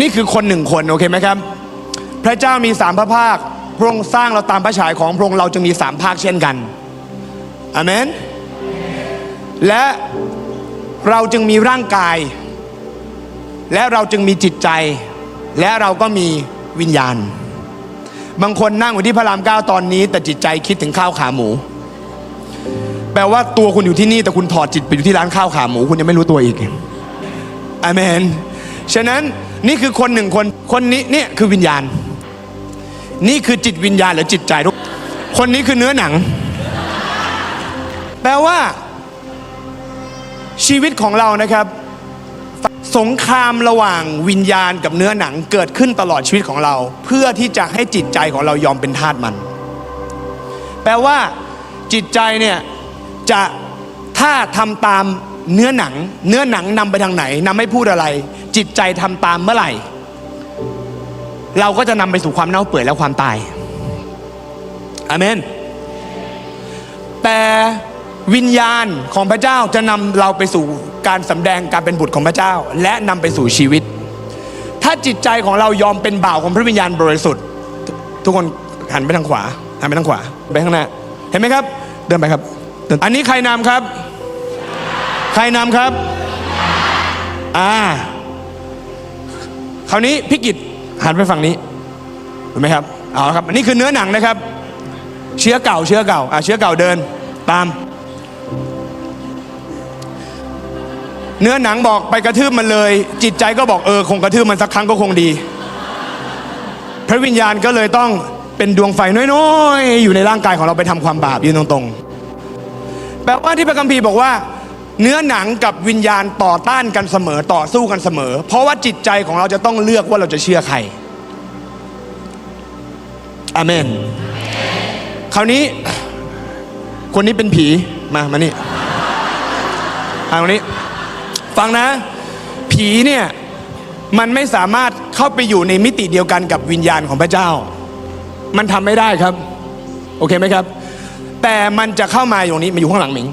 นี่คือคนหนึ่งคนโอเคไหมครับ พระเจ้ามีสามพระภาค พระองค์สร้างเราตามพระฉายของพระองค์เราจึงมีสามภาคเช่นกันอเมน และเราจึงมีร่างกาย และเราจึงมีจิตใจ และเราก็มีวิญญาณ บางคนนั่งอยู่ที่พระรามเก้าตอนนี้ แต่จิตใจคิดถึงข้าวขาหมู แปลว่าตัวคุณอยู่ที่นี่แต่คุณถอดจิตไปอยู่ที่ร้านข้าวขาหมู คุณยังไม่รู้ตัวอีกอเมน ฉะนั้น นี่คือคนหนึ่งคนคนนี้เนี่ยคือวิญญาณ นี่คือจิตวิญญาณหรือจิตใจทุกคนนี้คือเนื้อหนัง แปลว่า ชีวิตของเรานะครับ สงครามระหว่างวิญญาณกับเนื้อหนังเกิดขึ้นตลอดชีวิตของเรา เพื่อที่จะให้จิตใจของเรายอมเป็นทาสมัน แปลว่าจิตใจเนี่ยจะถ้าทำตาม เนื้อหนัง เนื้อหนังนำไปทางไหนนำให้พูดอะไร จิตใจทำตามเมื่อไหร่ เราก็จะนำไปสู่ความเน่าเปื่อยและความตายอาเมน แต่วิญญาณของพระเจ้าจะนำเราไปสู่การสำแดงการเป็นบุตรของพระเจ้า และนำไปสู่ชีวิต ถ้าจิตใจของเรายอมเป็นบ่าวของพระวิญญาณบริสุทธิ์ ทุกคนหันไปทางขวาหันไปทางขวาไปข้างหน้าเห็นไหมครับ เดินไปครับเดินอันนี้ใครนำครับ ใครนำครับ อ่า คราวนี้พิกิจหันไปฝั่งนี้เห็นไหมครับ เอาครับ อันนี้คือเนื้อหนังนะครับ เชื้อเก่า เชื้อเก่า อ่าเชื้อเก่าเดิน ตาม เนื้อหนังบอกไปกระทืบมันเลย จิตใจก็บอกเออคงกระทืบมันสักครั้งก็คงดี พระวิญญาณก็เลยต้องเป็นดวงไฟน้อยๆ อยู่ในร่างกายของเราไปทำความบาปยืนตรงๆ แปลว่าที่พระคัมภีร์บอกว่า เนื้อหนังกับวิญญาณต่อต้านกันเสมอต่อสู้กันเสมอ เพราะว่าจิตใจของเราจะต้องเลือกว่าเราจะเชื่อใครอาเมน คราวนี้ คนนี้เป็นผีมามานี่ทางนี้ ฟังนะ ผีเนี่ยมันไม่สามารถเข้าไปอยู่ในมิติเดียวกันกับวิญญาณของพระเจ้า มันทำไม่ได้ครับ โอเคไหมครับ แต่มันจะเข้ามาอยู่นี้มาอยู่ข้างหลังหมิง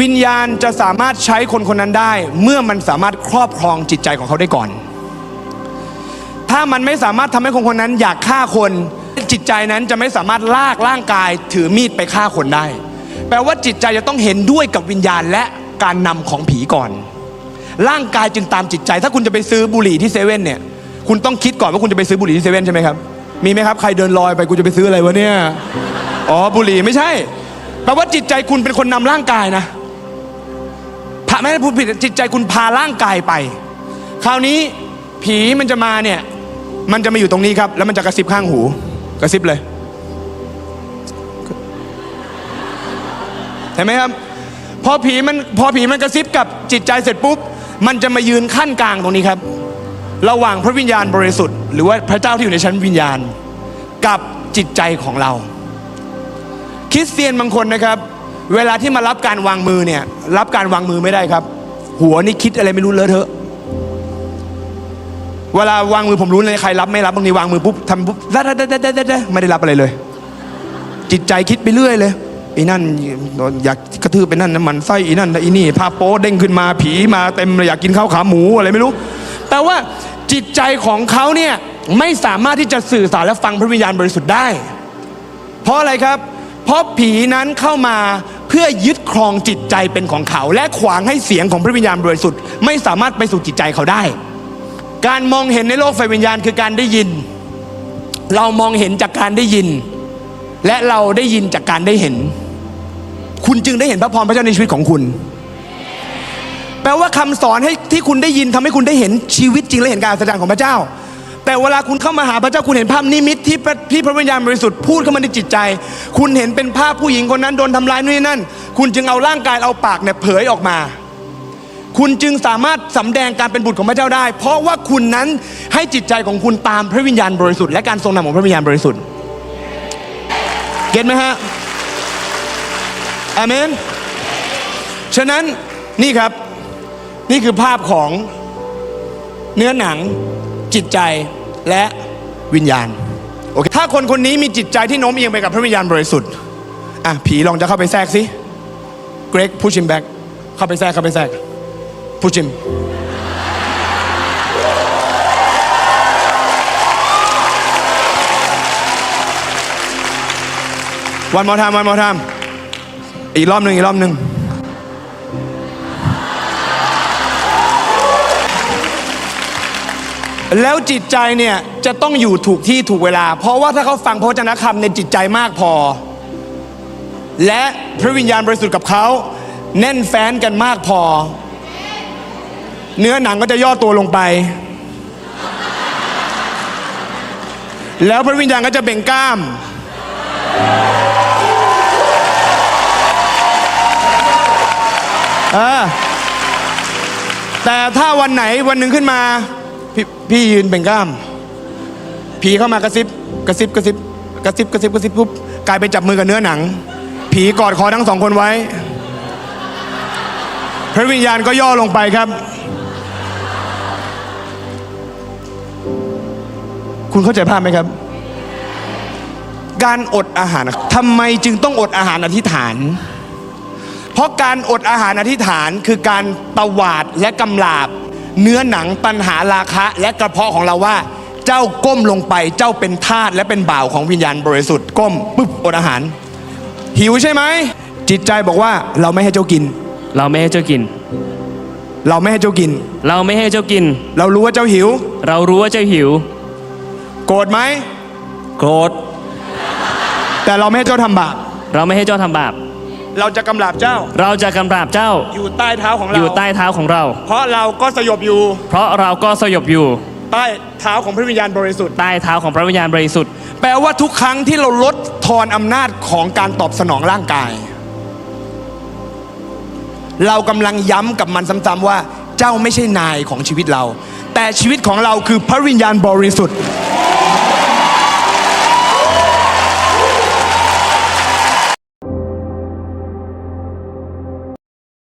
วิญญาณจะสามารถใช้คนคนนั้นได้ เมื่อมันสามารถครอบครองจิตใจของเขาได้ก่อน ถ้ามันไม่สามารถทำให้คนคนนั้นอยากฆ่าคน จิตใจนั้นจะไม่สามารถลากร่างกายถือมีดไปฆ่าคนได้ แปลว่าจิตใจจะต้องเห็นด้วยกับวิญญาณและการนำของผีก่อน ร่างกายจึงตามจิตใจ ถ้าคุณจะไปซื้อบุหรี่ที่เซเว่นเนี่ยคุณต้องคิดก่อนว่าคุณจะไปซื้อบุหรี่ที่เซเว่นใช่ไหมครับมีไหมครับใครเดินลอยไปกูจะไปซื้ออะไรวะเนี่ยอ๋อบุหรี่ไม่ใช่ ลว่าจิตใจคุณเป็นคนนำร่างกายนะพาไม่ได้พูดผิดจิตใจคุณพาร่างกายไป คราวนี้ผีมันจะมาเนี่ย มันจะมาอยู่ตรงนี้ครับ แล้วมันจะกระซิบข้างหู กระซิบเลยเห็นไหมครับ พอผีมันพอผีมันกระซิบกับจิตใจเสร็จปุ๊บ มันจะมายืนขั้นกลางตรงนี้ครับ ระหว่างพระวิญญาณบริสุทธิ์หรือว่าพระเจ้าที่อยู่ในชั้นวิญญาณ กับจิตใจของเรา คริสเตียนบางคนนะครับ เวลาที่มารับการวางมือเนี่ย รับการวางมือไม่ได้ครับ หัวนี่คิดอะไรไม่รู้เลอะเทอะเวลาวางมือผมรู้เลยใครรับไม่รับบางทีวางมือปุ๊บทำปุ๊บได้ได้ได้ได้ได้ไม่ได้รับอะไรเลย จิตใจคิดไปเรื่อยเลยไอ้นั่นอยากกระทืบไปนั่นน้ำมันไส้ไอ้นั่นไอ้นี่ภาพโป๊เด้งขึ้นมาผีมาเต็มเลยอยากกินข้าวขาหมูอะไรไม่รู้ แต่ว่าจิตใจของเขาเนี่ยไม่สามารถที่จะสื่อสารและฟังพระวิญญาณบริสุทธิ์ได้ เพราะอะไรครับ เพราะผีนั้นเข้ามาเพื่อยึดครองจิตใจเป็นของเขา และขวางให้เสียงของพระวิญญาณบริสุทธิ์ไม่สามารถไปสู่จิตใจเขาได้ การมองเห็นในโลกไฟวิญญาณคือการได้ยิน เรามองเห็นจากการได้ยิน และเราได้ยินจากการได้เห็น คุณจึงได้เห็นพระพรพระเจ้าในชีวิตของคุณแปลว่าคำสอนให้ที่คุณได้ยินทำให้คุณได้เห็นชีวิตจริงและเห็นการแสดงของพระเจ้า แต่เวลาคุณเข้ามาหาพระเจ้าคุณเห็นภาพนิมิตที่พระที่พระวิญญาณบริสุทธิ์พูดเข้ามาในจิตใจ คุณเห็นเป็นภาพผู้หญิงคนนั้นโดนทำร้ายนู่นนนั่น คุณจึงเอาร่างกายเอาปากเนี่ยเผยออกมา คุณจึงสามารถสำแดงการเป็นบุตรของพระเจ้าได้ เพราะว่าคุณนั้นให้จิตใจของคุณตามพระวิญญาณบริสุทธิ์และการทรงนำของพระวิญญาณบริสุทธิ์เก็ตไหมฮะอเมนฉะนั้นนี่ครับนี่คือภาพของเนื้อหนังจิตใจ และวิญญาณโอเคถ้าคนคนนี้มีจิตใจที่โน้มเอียงไปกับพระวิญญาณบริสุทธิ์อะผีลองจะเข้าไปแทรกสิเกรก push him back เข้าไปแทรกเข้าไปแทรกผู้ชิมวันมอทามวันมอทามอีกรอบหนึ่งอีกรอบหนึ่ง แล้วจิตใจเนี่ยจะต้องอยู่ถูกที่ถูกเวลา เพราะว่าถ้าเขาฟังพระวจนะคำในจิตใจมากพอ และพระวิญญาณบริสุทธิ์กับเขาแน่นแฟ้นกันมากพอ เนื้อหนังก็จะย่อตัวลงไป แล้วพระวิญญาณก็จะเบ่งกล้าม แต่ถ้าวันไหนวันหนึ่งขึ้นมา พพี่ยืนเบ่งกล้าม ผีเข้ามากระซิบกระซิบกระซิบกระซิบกระซิบกระซิบปุ๊บกลายไปจับมือกับเนื้อหนัง ผีกอดคอทั้งสองคนไว้ พระวิญญาณก็ย่อลงไปครับ คุณเข้าใจภาพไหมครับ การอดอาหารทำไมจึงต้องอดอาหารอธิษฐาน เพราะการอดอาหารอธิษฐานคือการตวาดและกำลาบ เนื้อหนังตันหาราคะ และกระเพาะของเราว่า เจ้าก้มลงไปเจ้าเป็นทาสและเป็นบ่าวของวิญญาณบริสุทธิ์ก้มปุ๊บอดอาหาร หิวใช่ไหมจิตใจบอกว่าเราไม่ให้เจ้ากิน เราไม่ให้เจ้ากิน เราไม่ให้เจ้ากิน เราไม่ให้เจ้ากิน เรารู้ว่าเจ้าหิว เรารู้ว่าเจ้าหิว โกรธไหมโกรธแต่เราไม่ให้เจ้าทำบาปเราไม่ให้เจ้าทำบาป เราจะกำลาบเจ้า เราจะกำราบเจ้า อยู่ใต้เท้าของเรา อยู่ใต้เท้าของเรา เพราะเราก็สยบอยู่ เพราะเราก็สยบอยู่ ใต้เท้าของพระวิญญาณบริสุทธิ์ ใต้เท้าของพระวิญญาณบริสุทธิ์ แปลว่าทุกครั้งที่เราลดทอนอำนาจของการตอบสนองร่างกาย เรากำลังย้ำกับมันซ้ำๆว่า เจ้าไม่ใช่นายของชีวิตเรา แต่ชีวิตของเราคือพระวิญญาณบริสุทธิ์